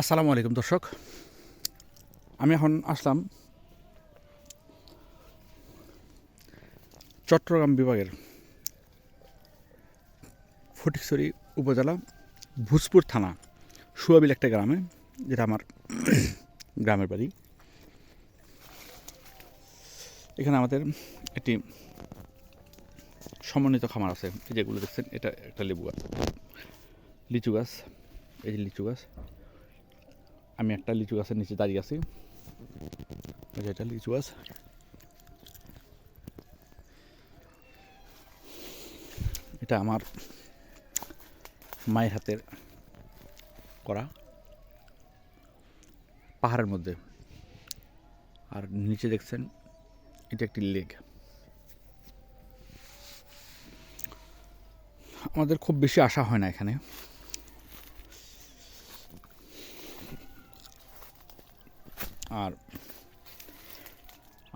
আসসালামু আলাইকুম, দর্শক। আমি এখন আসলাম চট্টগ্রাম বিভাগের ফটিকছড়ি উপজেলা ভূজপুর থানা, সুয়াবিল একটা গ্রামে, যেটা আমার গ্রামের বাড়ি। এখানে আমাদের একটি সমন্বিত খামার আছে যেগুলো দেখছেন, এটা একটা লেবু গাছ, লিচু গাছ, এই লিচু গাছ। আমি একটা লিচু গাছের নিচে দাঁড়িয়ে আছি। এটা লিচু গাছ। এটা আমার মায়ের হাতের করা পাহাড়ের মধ্যে। আর নিচে দেখছেন, এটা একটি লেক। আমাদের খুব বেশি আশা হয় না এখানে। আর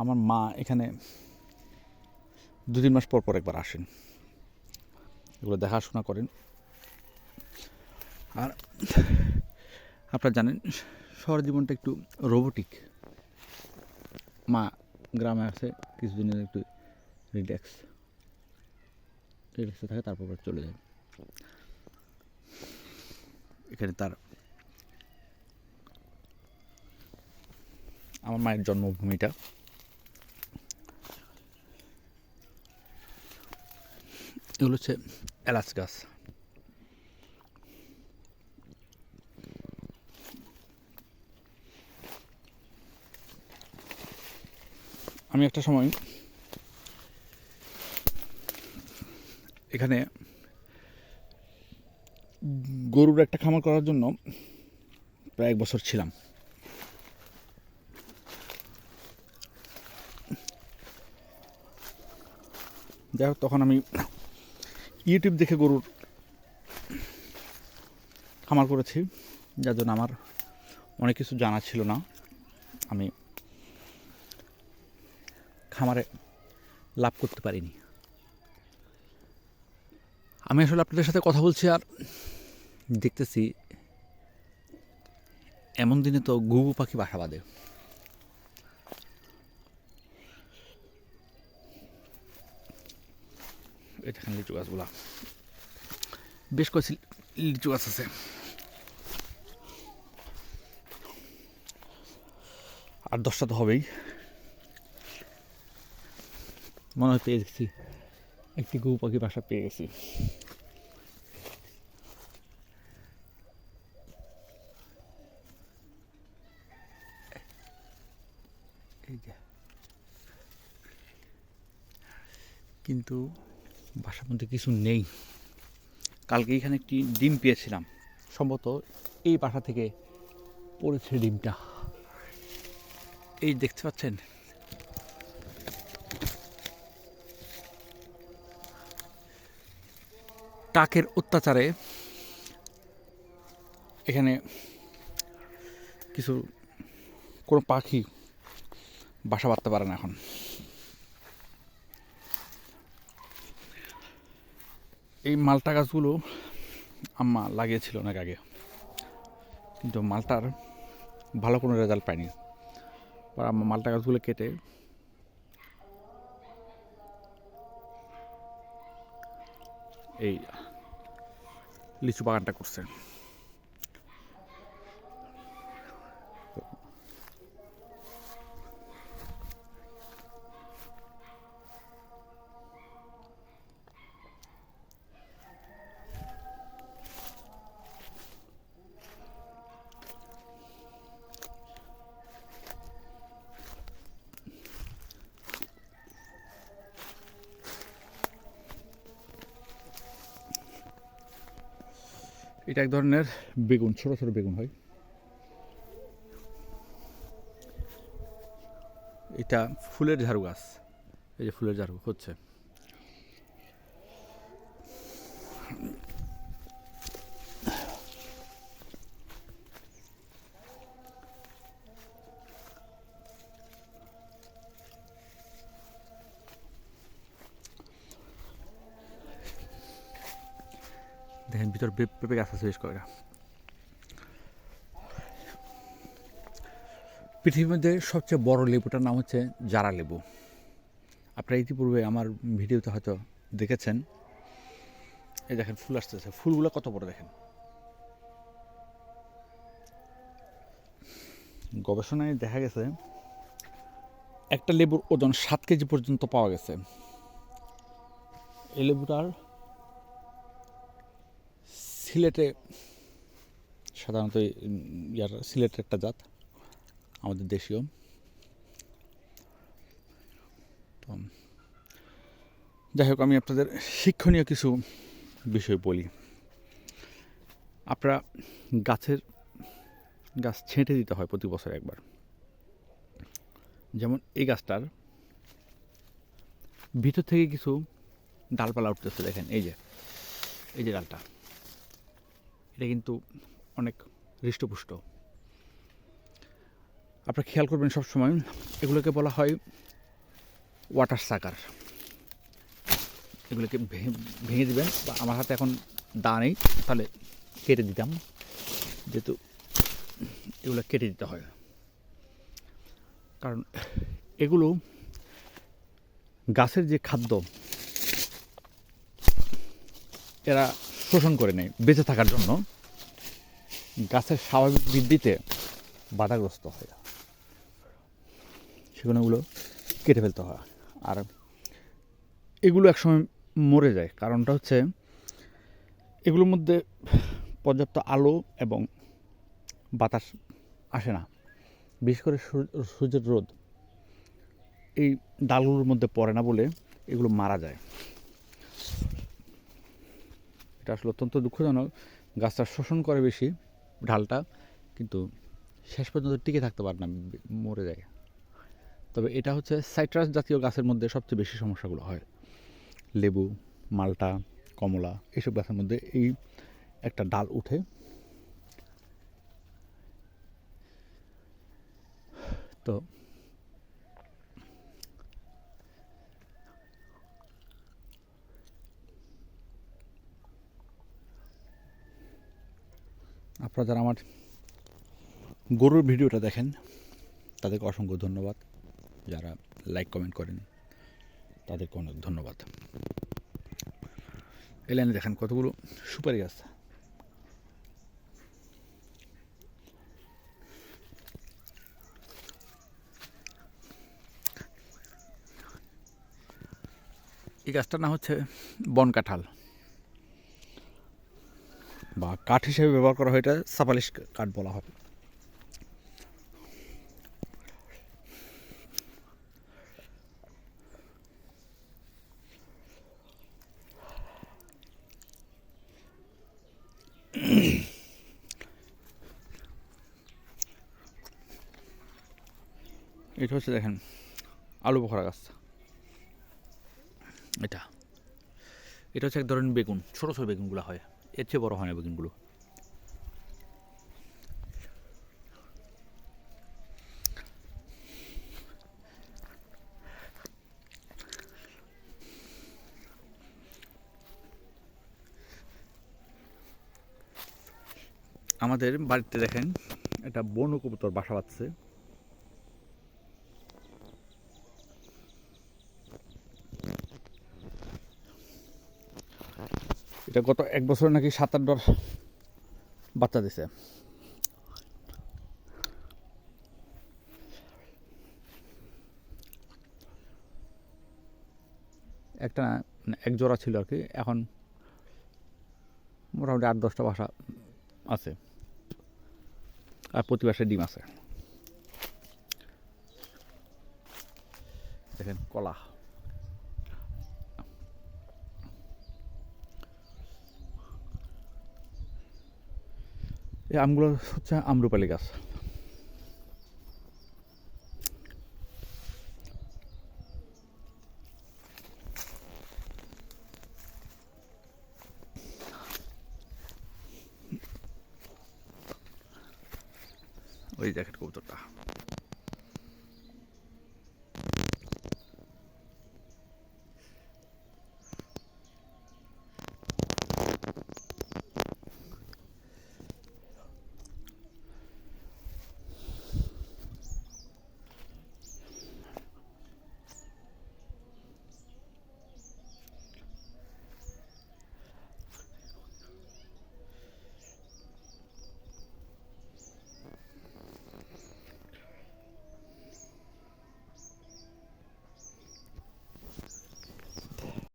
আমার মা এখানে দু তিন মাস পর পর একবার আসেন। এগুলো দেখাশোনা করেন। আর আপনারা জানেন শহর জীবনটা একটু রোবোটিক মা গ্রামে আছে, কিছুদিনের একটু রিল্যাক্স রিল্যাক্সে থাকে, তারপর চলে যায়। এখানে তার আমার মায়ের জন্মভূমিটা। এগুলো হচ্ছে এলাচ গাছ। আমি একটা সময় এখানে গরুর একটা খামার করার জন্য প্রায় এক বছর ছিলাম। যাই হোক, তখন আমি ইউটিউব দেখে গরুর খামার করেছি, যার জন্য আমার অনেক কিছু জানা ছিল না। আমি খামারে লাভ করতে পারিনি। আমি আসলে আপনাদের সাথে কথা বলছি আর দেখতেছি, এমন দিনে তো ঘুঘু পাখি বাসা বাঁধে। এখানে লিচু গাছগুলা বেশ কয়েকটি লিচু গাছ আছে। আর দশটা তো হবেই। মনে হয় পেয়ে গেছি। একটি গু পাখি বাসা পেয়ে গেছি। কিন্তু বাসার মধ্যে কিছু নেই। কালকে এখানে একটি ডিম পেয়েছিলাম। সম্ভবত এই বাসা থেকে পড়েছে ডিমটা। এই দেখতে পাচ্ছেন? টাকের অত্যাচারে এখানে কিছু কোনো পাখি বাসা বাঁধতে পারে না এখন। এই মালটা গাছগুলো আম্মা লাগিয়েছিল অনেক আগে। কিন্তু মালটার ভালো কোনো রেজাল্ট পায়নি। বা আম্মা মালটা গাছগুলো কেটে এই লিচু বাগানটা করছে। এটা এক ধরনের বেগুন, ছোট ছোট বেগুন হয়। এটা ফুলের ঝাড়ু গাছ। এই যে ফুলের ঝাড়ু হচ্ছে। দেখেন, ভিতর পেঁপে গাছ আছে বেশ কয়েকটা। পৃথিবীর মধ্যে সবচেয়ে বড় লেবুটার নাম হচ্ছে জারা লেবু। আপনারা ইতিপূর্বে আমার ভিডিওতে হয়তো দেখেছেন। এই দেখেন, ফুল আসতেছে। ফুলগুলো কত বড় দেখেন। গবেষণায় দেখা গেছে, একটা লেবুর ওজন সাত কেজি পর্যন্ত পাওয়া গেছে। এই লেবুটার সিলেটে সাধারণত ইয়ার সিলেটের একটা জাত, আমাদের দেশীয়। তো যাই হোক আমি আপনাদের শিক্ষণীয় কিছু বিষয় বলি। আপনারা গাছের গাছ ছেঁটে দিতে হয় প্রতি বছর একবার। যেমন এই গাছটার ভিতর থেকে কিছু ডালপালা উঠতেছে, দেখেন, এই যে এই যে ডালটা। এটা কিন্তু অনেক হৃষ্টপুষ্ট। আপনারা খেয়াল করবেন সব সময় এগুলোকে বলা হয় ওয়াটার সাকার এগুলোকে ভেঙে দেবেন বা আমার হাতে এখন দা নেই, তাহলে কেটে দিতাম। যেহেতু এগুলো কেটে দিতে হয়। কারণ এগুলো গাছের যে খাদ্য, এরা শোষণ করে নেয় বেঁচে থাকার জন্য। গাছের স্বাভাবিক বৃদ্ধিতে বাধাগ্রস্ত হয়। সেগুলো এগুলো কেটে ফেলতে হয়। আর এগুলো একসময় মরে যায়। কারণটা হচ্ছে এগুলোর মধ্যে পর্যাপ্ত আলো এবং বাতাস আসে না। বিশেষ করে সূর্যের রোদ এই ডালগুলোর মধ্যে পড়ে না বলে এগুলো মারা যায়। এটা আসলে অত্যন্ত দুঃখজনক। গাছটা শোষণ করে বেশি ঢালটা, কিন্তু শেষ পর্যন্ত টিকে থাকতে পারে না, মরে যায়। তবে এটা হচ্ছে সাইট্রাস জাতীয় গাছের মধ্যে সবচেয়ে বেশি সমস্যাগুলো হয়। লেবু, মালটা, কমলা এসব গাছের মধ্যে এই একটা ডাল উঠে। তো আপনারা যারা আমার গরুর ভিডিওটা দেখেন, তাদেরকে অসংখ্য ধন্যবাদ। যারা লাইক কমেন্ট করেন, তাদেরকে অনেক ধন্যবাদ। এই লাইনে দেখেন কতগুলো সুপারি গাছ। এই গাছটার নাম হচ্ছে বন কাঁঠাল বা কাঠ হিসেবে ব্যবহার করা হয়, এটা সাপালিশ কাঠ বলা হয়। এটা হচ্ছে দেখেন, আলু বোখরা গাছ। এটা। এটা হচ্ছে এক ধরনের বেগুন, ছোটো ছোটো বেগুনগুলো হয়। এর চেয়ে বড় হয় না বেগুনগুলো। আমাদের বাড়িতে দেখেন একটা বন কবুতর বাসা বাঁধছে। এটা গত এক বছর নাকি সাত আট আটবার বাচ্চা দিছে। একটা এক জোড়া ছিল আর কি, এখন মোটামুটি আট দশটা বাসা আছে। আর প্রতি বাসায় ডিম আছে। দেখেন কলা। এই আমগুলো হচ্ছে আমরুপালি গাছ। ওই দেখেন কবুতরটা।